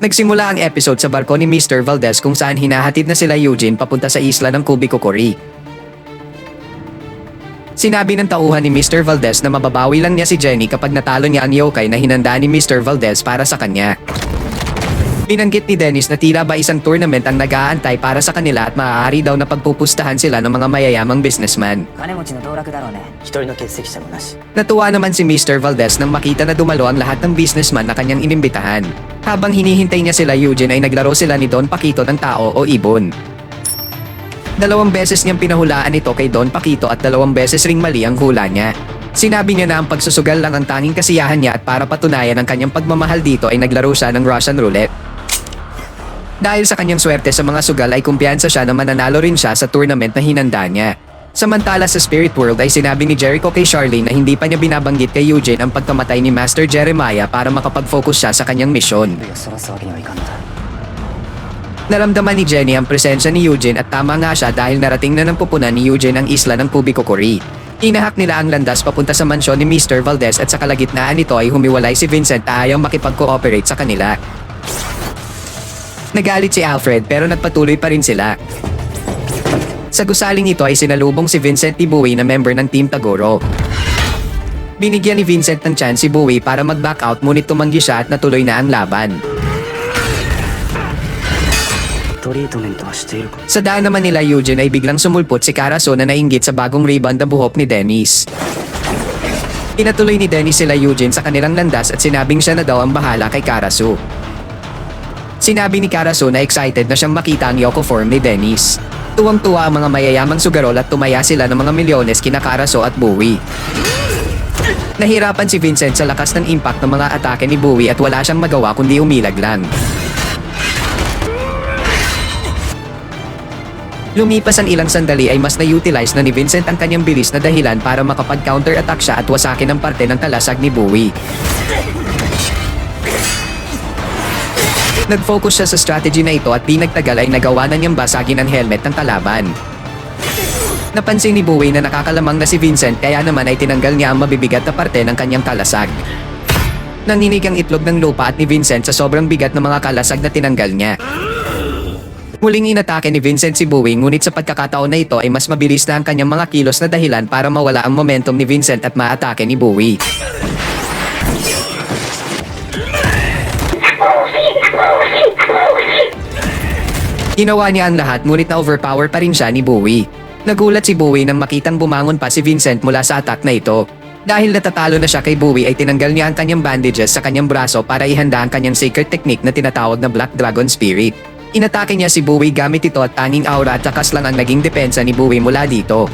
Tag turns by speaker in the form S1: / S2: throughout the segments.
S1: Nagsimula ang episode sa barko ni Mr. Valdez kung saan hinahatid na sila Eugene papunta sa isla ng Kubikokori. Sinabi ng tauhan ni Mr. Valdez na mababawi lang niya si Jenny kapag natalo niya ang yokai na hinanda ni Mr. Valdez para sa kanya. Binanggit ni Dennis na tila ba isang tournament ang nag-aantay para sa kanila at maaari daw na pagpupustahan sila ng mga mayayamang businessman. Natuwa naman si Mr. Valdez nang makita na dumalo ang lahat ng businessman na kanyang inimbitahan. Habang hinihintay niya sila Eugene ay naglaro sila ni Don Pakito ng tao o ibon. Dalawang beses niyang pinahulaan ito kay Don Pakito at dalawang beses ring mali ang hula niya. Sinabi niya na ang pagsusugal lang ang tanging kasiyahan niya at para patunayan ang kanyang pagmamahal dito ay naglaro siya ng Russian roulette. Dahil sa kanyang swerte sa mga sugal ay kumpiyansa siya na mananalo rin siya sa tournament na hinanda niya. Samantala sa Spirit World ay sinabi ni Jericho kay Charlene na hindi pa niya binabanggit kay Eugene ang pagkamatay ni Master Jeremiah para makapag-focus siya sa kanyang misyon. Naramdaman ni Jenny ang presensya ni Eugene at tama nga siya dahil narating na ng pupunan ni Eugene ang isla ng Kubico Kori. Inahak nila ang landas papunta sa mansyon ni Mr. Valdez at sa kalagitnaan nito ay humiwalay si Vincent na ayaw makipag-cooperate sa kanila. Nagalit si Alfred pero nagpatuloy pa rin sila. Sa gusaling ito ay sinalubong si Vincent ni Bowie na member ng Team Tagoro. Binigyan ni Vincent ng chance si Bowie para mag-back out ngunit tumanggi siya at natuloy na ang laban. Sa daan naman nila Eugene ay biglang sumulpot si Karaso na nainggit sa bagong rebound na buhok ni Dennis. Pinatuloy ni Dennis sila Eugene sa kanilang landas at sinabing siya na daw ang bahala kay Karasu. Sinabi ni Karaso na excited na siyang makita ang Yoko form ni Dennis. Tuwang-tuwa ang mga mayayamang sugarol at tumaya sila ng mga milyones kina Karaso at Bowie. Nahirapan si Vincent sa lakas ng impact ng mga atake ni Bowie at wala siyang magawa kundi umilag lang. Lumipas ang ilang sandali ay mas na-utilize na ni Vincent ang kanyang bilis na dahilan para makapag-counter-attack siya at wasakin ang parte ng talasag ni Bowie. Nag-focus siya sa strategy na ito at di nagtagal ay nagawa na niyang basagin ang helmet ng kalaban. Napansin ni Bowie na nakakalamang na si Vincent kaya naman ay tinanggal niya ang mabibigat na parte ng kanyang kalasag. Naninig ang itlog ng lupa at ni Vincent sa sobrang bigat ng mga kalasag na tinanggal niya. Muling inatake ni Vincent si Bowie ngunit sa pagkakataon na ito ay mas mabilis na ang kanyang mga kilos na dahilan para mawala ang momentum ni Vincent at maatake ni Bowie. Ginawa niya ang lahat ngunit na-overpower pa rin siya ni Bowie. Nagulat si Bowie nang makitang bumangon pa si Vincent mula sa attack na ito. Dahil natatalo na siya kay Bowie ay tinanggal niya ang kanyang bandages sa kanyang braso para ihanda ang kanyang sacred technique na tinatawag na Black Dragon Spirit. Inatake niya si Bowie gamit ito at tanging aura at takas lang ang naging depensa ni Bowie mula dito.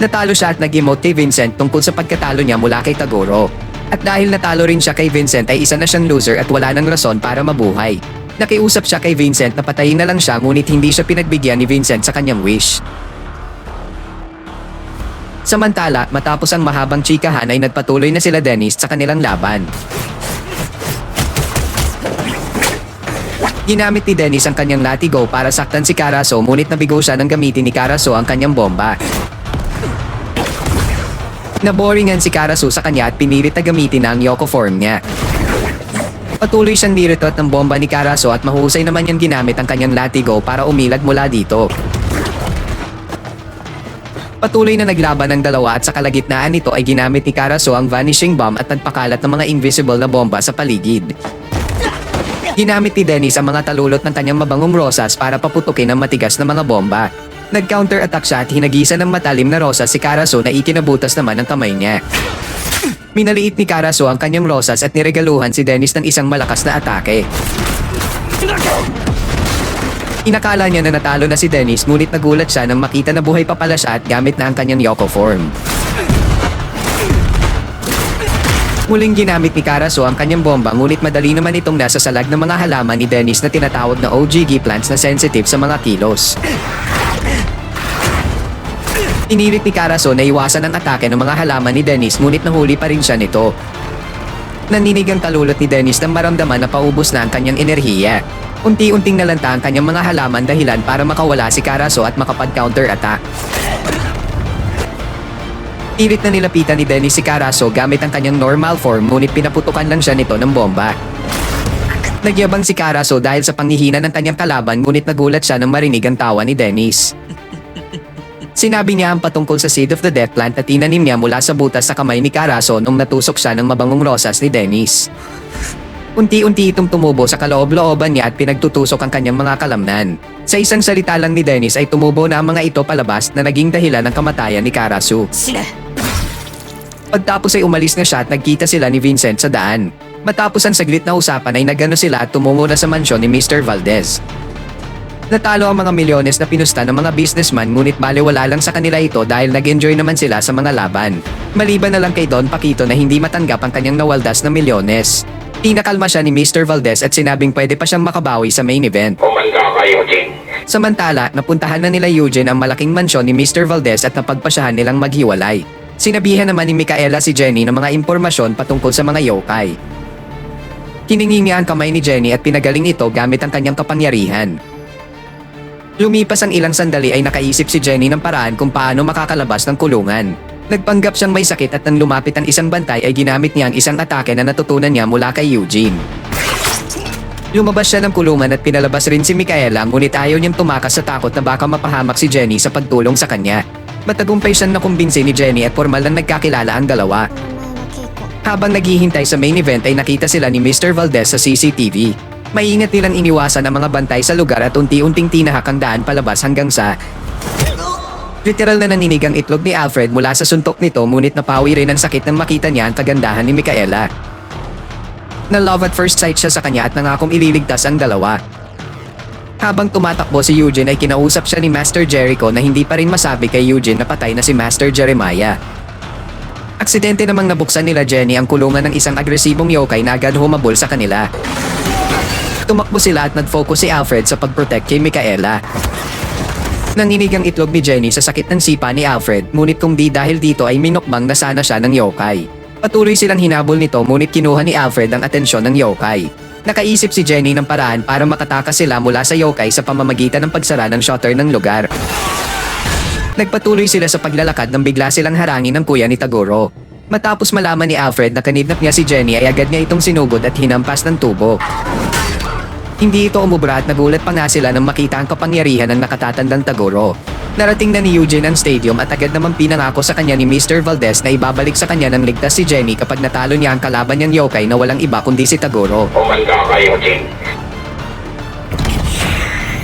S1: Natalo siya at nag-emote kay Vincent tungkol sa pagkatalo niya mula kay Tagoro. At dahil natalo rin siya kay Vincent ay isa na siyang loser at wala nang rason para mabuhay. Nakiusap siya kay Vincent na patayin na lang siya ngunit hindi siya pinagbigyan ni Vincent sa kanyang wish. Samantala, matapos ang mahabang chikahan ay nagpatuloy na sila Dennis sa kanilang laban. Ginamit ni Dennis ang kanyang latigo para saktan si Karaso ngunit nabigo siya nang gamitin ni Karaso ang kanyang bomba. Naboringan si Karasu sa kanya at pinilit na gamitin ang Yoko form niya. Patuloy siyang niritot ng bomba ni Karaso at mahusay naman niyang ginamit ang kanyang latigo para umilag mula dito. Patuloy na naglaban ng dalawa at sa kalagitnaan nito ay ginamit ni Karaso ang vanishing bomb at nagpakalat ng mga invisible na bomba sa paligid. Ginamit ni Dennis ang mga talulot ng kanyang mabangong rosas para paputukin ang matigas na mga bomba. Nag-counter-attack siya at hinagisa ng matalim na rosas si Karaso na ikinabutas naman ang kamay niya. Minaliit ni Karaso ang kanyang rosas at niregaluhan si Dennis ng isang malakas na atake. Inakala niya na natalo na si Dennis ngunit nagulat siya nang makita na buhay pa pala siya at gamit na ang kanyang Yoko form. Muling ginamit ni Karaso ang kanyang bomba ngunit madali naman itong nasa salag ng mga halaman ni Dennis na tinatawag na OGG plants na sensitive sa mga kilos. Inilit ni Karaso na iwasan ang atake ng mga halaman ni Dennis ngunit nahuli pa rin siya nito. Naninig ang talulot ni Dennis nang maramdaman na paubos na ang kanyang enerhiya. Unti-unting nalanta ang kanyang mga halaman dahilan para makawala si Karaso at makapag-counter attack. Pilit na nilapitan ni Dennis si Caraso gamit ang kanyang normal form ngunit pinaputukan lang siya nito ng bomba. Nagyabang si Caraso dahil sa panghihina ng kanyang kalaban ngunit nagulat siya nang marinig ang tawa ni Dennis. Sinabi niya ang patungkol sa Seed of the Death Plant at tinanim niya mula sa butas sa kamay ni Caraso nung natusok siya ng mabangong rosas ni Dennis. Unti-unti itong tumubo sa kaloob-looban niya at pinagtutusok ang kanyang mga kalamnan. Sa isang salita lang ni Dennis ay tumubo na ang mga ito palabas na naging dahilan ng kamatayan ni Karasu. Pagtapos ay umalis na siya at nagkita sila ni Vincent sa daan. Matapos ang saglit na usapan ay nagano sila at tumungo na sa mansyon ni Mr. Valdez. Natalo ang mga milyones na pinusta ng mga businessman ngunit baliwala lang sa kanila ito dahil nag-enjoy naman sila sa mga laban. Maliban na lang kay Don Paquito na hindi matanggap ang kanyang nawaldas na milyones. Tinakalma siya ni Mr. Valdez at sinabing pwede pa siyang makabawi sa main event.
S2: Kumanda ka, Eugene.
S1: Samantala, napuntahan na nila Eugene ang malaking mansyon ni Mr. Valdez at napagpasyahan nilang maghiwalay. Sinabihan naman ni Micaela si Jenny ng mga impormasyon patungkol sa mga yokai. Kiningi niya ang kamay ni Jenny at pinagaling ito gamit ang kanyang kapangyarihan. Lumipas ang ilang sandali ay nakaisip si Jenny ng paraan kung paano makakalabas ng kulungan. Nagpanggap siyang may sakit at nang lumapit ang isang bantay ay ginamit niya ang isang atake na natutunan niya mula kay Eugene. Lumabas siya ng kulungan at pinalabas rin si Micaela ngunit ayaw niyang tumakas sa takot na baka mapahamak si Jenny sa pagtulong sa kanya. Matagumpay siyang nakumbinsi ni Jenny at formal na nagkakilala ang dalawa. Habang naghihintay sa main event ay nakita sila ni Mr. Valdez sa CCTV. Maingat nilang iniwasan ang mga bantay sa lugar at unti-unting tinahak ang daan palabas hanggang sa... Literal na naninig ang itlog ni Alfred mula sa suntok nito ngunit napawi rin ang sakit nang makita niya ang kagandahan ni Micaela. Na love at first sight siya sa kanya at nangakong ililigtas ang dalawa. Habang tumatakbo si Eugene ay kinausap siya ni Master Jericho na hindi pa rin masabi kay Eugene na patay na si Master Jeremiah. Aksidente namang nabuksan nila Jenny ang kulungan ng isang agresibong yokai na agad humabol sa kanila. Tumakbo sila at nag-focus si Alfred sa pag-protect kay Micaela. Nanginig ang itlog ni Jenny sa sakit ng sipa ni Alfred ngunit kung di dahil dito ay minukbang na sana siya ng yokai. Patuloy silang hinabol nito ngunit kinuha ni Alfred ang atensyon ng yokai. Nakaisip si Jenny ng paraan para makatakas sila mula sa yokai sa pamamagitan ng pagsara ng shutter ng lugar. Nagpatuloy sila sa paglalakad nang bigla silang harangin ng kuya ni Tagoro. Matapos malaman ni Alfred na kanidnap niya si Jenny ay agad niya itong sinugod at hinampas ng tubo. Hindi ito umubra at nagulat pa nga sila nang makita ang kapangyarihan ng nakatatandang Tagoro. Narating na ni Eugene ang stadium at agad namang pinangako sa kanya ni Mr. Valdez na ibabalik sa kanya ng ligtas si Jenny kapag natalo niya ang kalaban niyang yokai na walang iba kundi si Tagoro.
S2: Kumanda ka, Eugene.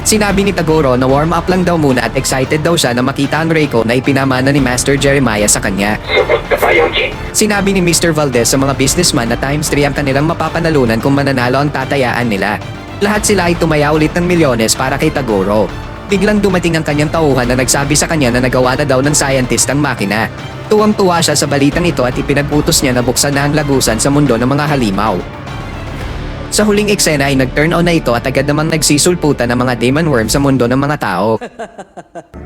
S1: Sinabi ni Tagoro na warm up lang daw muna at excited daw siya na makita ang Reiko na ipinamana ni Master Jeremiah sa kanya.
S2: Sagot ka pa, Eugene.
S1: Sinabi ni Mr. Valdez sa mga businessman na times 3 ang kanilang mapapanalunan kung mananalo ang tatayaan nila. Lahat sila ay tumaya ulit ng milyones para kay Tagoro. Biglang dumating ang kanyang tauhan na nagsabi sa kanya na nagawa na daw ng scientist ang makina. Tuwang-tuwa siya sa balitang ito at ipinag-utos niya na buksan na ang lagusan sa mundo ng mga halimaw. Sa huling eksena ay nag-turn on na ito at agad namang nagsisulputan ng mga demon worm sa mundo ng mga tao.